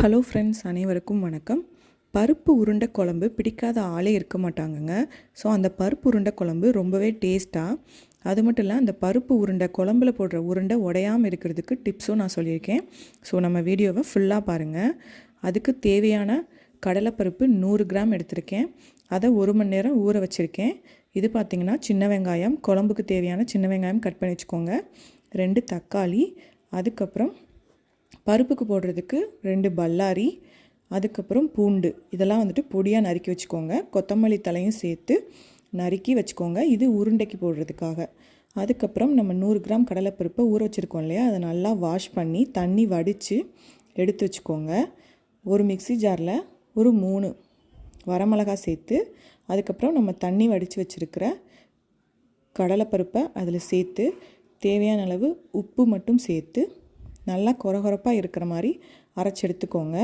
Hello friends அனைவருக்கும் வணக்கம். பருப்பு உருண்டை குழம்பு பிடிக்காத ஆளே இருக்க மாட்டாங்கங்க. ஸோ அந்த பருப்பு உருண்டை குழம்பு ரொம்பவே டேஸ்ட்டாக அது மட்டும் இல்லை அந்த பருப்பு உருண்டை குழம்புல போடுற உருண்டை உடையாமல் இருக்கிறதுக்கு டிப்ஸும் நான் சொல்லியிருக்கேன். ஸோ நம்ம வீடியோவை ஃபுல்லாக பாருங்கள் அதுக்கு தேவையான கடலைப்பருப்பு நூறு கிராம் எடுத்திருக்கேன். அதை ஒரு மணி நேரம் ஊற வச்சுருக்கேன். இது பார்த்திங்கன்னா சின்ன வெங்காயம் குழம்புக்கு தேவையான சின்ன வெங்காயம் கட் பண்ணி வச்சுக்கோங்க. ரெண்டு தக்காளி அதுக்கப்புறம் பருப்புக்கு போடுறதுக்கு ரெண்டு பல்லாரி அதுக்கப்புறம் பூண்டு. இதெல்லாம் வந்துட்டு பொடியாக நறுக்கி வச்சுக்கோங்க. கொத்தமல்லி தலையும் சேர்த்து நறுக்கி வச்சுக்கோங்க. இது உருண்டைக்கு போடுறதுக்காக. அதுக்கப்புறம் நம்ம நூறு கிராம் கடலைப்பருப்பை ஊற வச்சுருக்கோம் இல்லையா? அதை நல்லா வாஷ் பண்ணி தண்ணி வடித்து எடுத்து வச்சுக்கோங்க. ஒரு மிக்சி ஜாரில் ஒரு மூணு வரமிளகா சேர்த்து அதுக்கப்புறம் நம்ம தண்ணி வடித்து வச்சுருக்கிற கடலைப்பருப்பை அதில் சேர்த்து தேவையான அளவு உப்பு மட்டும் சேர்த்து நல்லா குறகுறப்பாக இருக்கிற மாதிரி அரைச்சி எடுத்துக்கோங்க.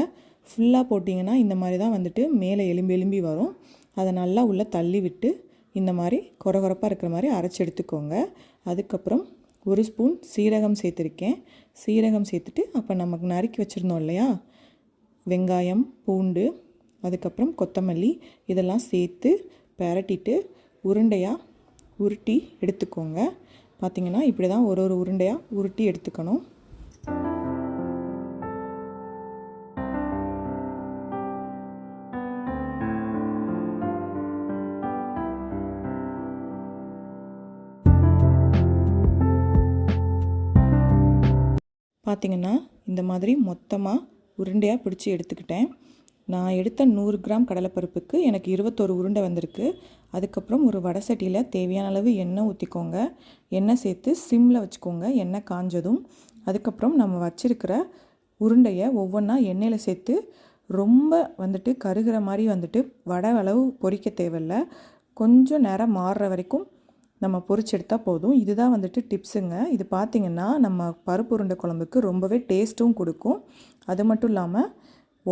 ஃபுல்லாக போட்டிங்கன்னா இந்த மாதிரி தான் வந்துட்டு மேலே எலும்பி எலும்பி வரும். அதை நல்லா உள்ளே தள்ளி விட்டு இந்த மாதிரி குறகுறப்பாக இருக்கிற மாதிரி அரைச்சி எடுத்துக்கோங்க. அதுக்கப்புறம் ஒரு ஸ்பூன் சீரகம் சேர்த்துருக்கேன். சீரகம் சேர்த்துட்டு அப்போ நமக்கு நறுக்கி வச்சுருந்தோம் இல்லையா? வெங்காயம் பூண்டு அதுக்கப்புறம் கொத்தமல்லி இதெல்லாம் சேர்த்து பரட்டிட்டு உருண்டையாக உருட்டி எடுத்துக்கோங்க. பார்த்திங்கன்னா இப்படி தான் ஒரு ஒரு உருண்டையாக உருட்டி எடுத்துக்கணும். பார்த்திங்கன்னா இந்த மாதிரி மொத்தமாக உருண்டையாக பிடிச்சி எடுத்துக்கிட்டேன். நான் எடுத்த நூறு கிராம் கடலைப்பருப்புக்கு எனக்கு இருபத்தொரு உருண்டை வந்திருக்கு. அதுக்கப்புறம் ஒரு வடை சட்டியில் தேவையான அளவு எண்ணெய் ஊற்றிக்கோங்க எண்ணெய் சேர்த்து சிம்மில் வச்சுக்கோங்க. எண்ணெய் காஞ்சதும் அதுக்கப்புறம் நம்ம வச்சுருக்கிற உருண்டையை ஒவ்வொன்றா எண்ணெயில் சேர்த்து ரொம்ப வந்துட்டு கருகிற மாதிரி வந்துட்டு வடை அளவு பொரிக்க தேவையில்ல. கொஞ்சம் நேரம் மாறுற வரைக்கும் நம்ம பொரிச்செடுத்தால் போதும். இதுதான் வந்துட்டு டிப்ஸுங்க. இது பார்த்திங்கன்னா நம்ம பருப்பு உருண்டை குழம்புக்கு ரொம்பவே டேஸ்ட்டும் கொடுக்கும். அது மட்டும் இல்லாமல்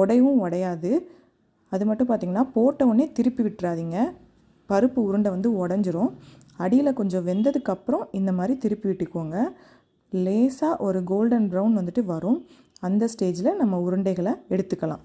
உடையும் உடையாது. அது மட்டும் பார்த்திங்கன்னா போட்ட உடனே திருப்பி விட்டுறாதீங்க. பருப்பு உருண்டை வந்து உடஞ்சிரும். அடியில் கொஞ்சம் வெந்ததுக்கப்புறம் இந்த மாதிரி திருப்பி விட்டுக்கோங்க. லேசாக ஒரு கோல்டன் ப்ரௌன் வந்துட்டு வரும். அந்த ஸ்டேஜில் நம்ம உருண்டைகளை எடுத்துக்கலாம்.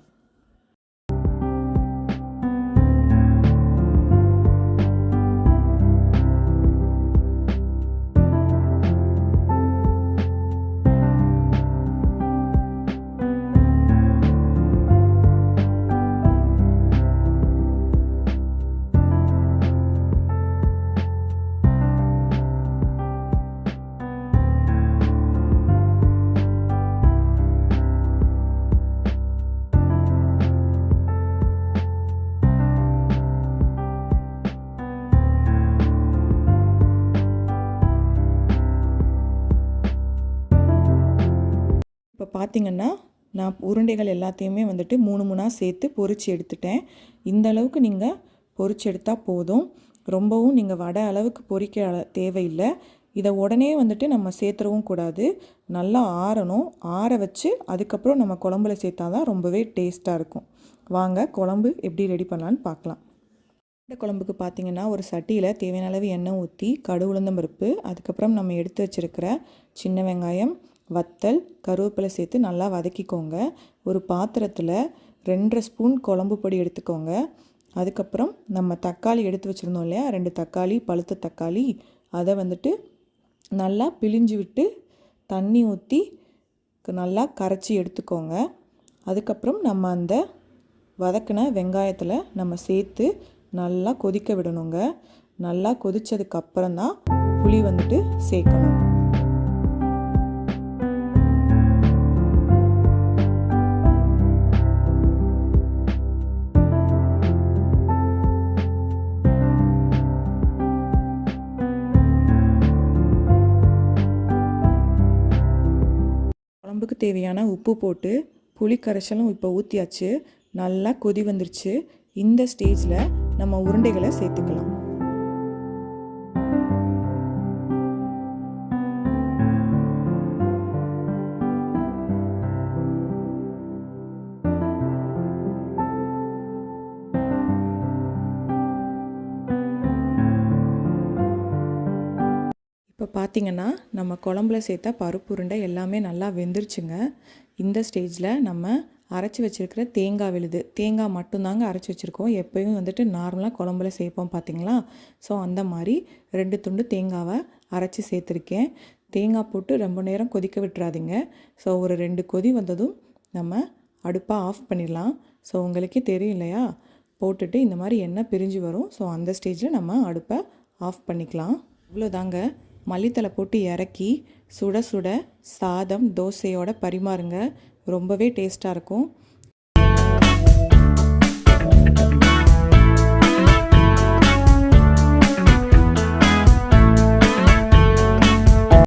இப்போ பார்த்தீங்கன்னா நான் உருண்டைகள் எல்லாத்தையுமே வந்துட்டு மூணு மூணாக சேர்த்து பொறிச்சு எடுத்துட்டேன். இந்த அளவுக்கு நீங்கள் பொறிச்சு எடுத்தால் போதும். ரொம்பவும் நீங்கள் வடை அளவுக்கு பொரிக்க அள- தேவையில்லை. இதை உடனே வந்துட்டு நம்ம சேர்த்துறவும் கூடாது. நல்லா ஆறணும். ஆற வச்சு அதுக்கப்புறம் நம்ம குழம்புல சேர்த்தா தான் ரொம்பவே டேஸ்ட்டாக இருக்கும். வாங்க குழம்பு எப்படி ரெடி பண்ணலான்னு பார்க்கலாம். இந்த குழம்புக்கு பார்த்தீங்கன்னா ஒரு சட்டியில் தேவையான அளவு எண்ணெய் ஊற்றி கடு உளுந்தம்பருப்பு அதுக்கப்புறம் நம்ம எடுத்து வச்சிருக்கிற சின்ன வெங்காயம் வத்தல் கருவேப்பிலை சேர்த்து நல்லா வதக்கிக்கோங்க. ஒரு பாத்திரத்தில் ரெண்டரை ஸ்பூன் குழம்பு பொடி எடுத்துக்கோங்க. அதுக்கப்புறம் நம்ம தக்காளி எடுத்து வச்சுருந்தோம் இல்லையா? ரெண்டு தக்காளி பழுத்த தக்காளி. அதை வந்துட்டு நல்லா பிழிஞ்சு விட்டு தண்ணி ஊற்றி நல்லா கரைச்சி எடுத்துக்கோங்க. அதுக்கப்புறம் நம்ம அந்த வதக்கின வெங்காயத்தில் நம்ம சேர்த்து நல்லா கொதிக்க விடணுங்க. நல்லா கொதிச்சதுக்கு அப்புறம் தான் புளி வந்துட்டு சேர்க்கணும். குழம்புக்கு தேவையான உப்பு போட்டு புளி கரைசலும் இப்போ ஊற்றியாச்சு நல்லா கொதி வந்துருச்சு. இந்த ஸ்டேஜில் நம்ம உருண்டைகளை சேர்த்துக்கலாம். இப்போ பார்த்தீங்கன்னா நம்ம குழம்புல சேர்த்த பருப்பு உருண்டை எல்லாமே நல்லா வெந்துருச்சுங்க. இந்த ஸ்டேஜில் நம்ம அரைச்சி வச்சுருக்கிற தேங்காய் விழுது. தேங்காய் மட்டும்தாங்க அரைச்சி வச்சுருக்கோம். எப்போயும் வந்துட்டு நார்மலாக குழம்புல சேர்ப்போம் பார்த்திங்களா? ஸோ அந்த மாதிரி ரெண்டு துண்டு தேங்காவை அரைச்சி சேர்த்துருக்கேன். தேங்காய் போட்டு ரொம்ப நேரம் கொதிக்க விட்டுறாதீங்க. ஸோ ஒரு ரெண்டு கொதி வந்ததும் நம்ம அடுப்பை ஆஃப் பண்ணிடலாம். ஸோ உங்களுக்கே தெரியும் இல்லையா? போட்டுட்டு இந்த மாதிரி எண்ணெய் பிரிஞ்சு வரும். ஸோ அந்த ஸ்டேஜில் நம்ம அடுப்பை ஆஃப் பண்ணிக்கலாம். இவ்வளோதாங்க. மல்லித்தலை போட்டு இறக்கி சுட சுட சாதம் தோசையோட பரிமாறுங்க. ரொம்பவே டேஸ்ட்டாக இருக்கும்.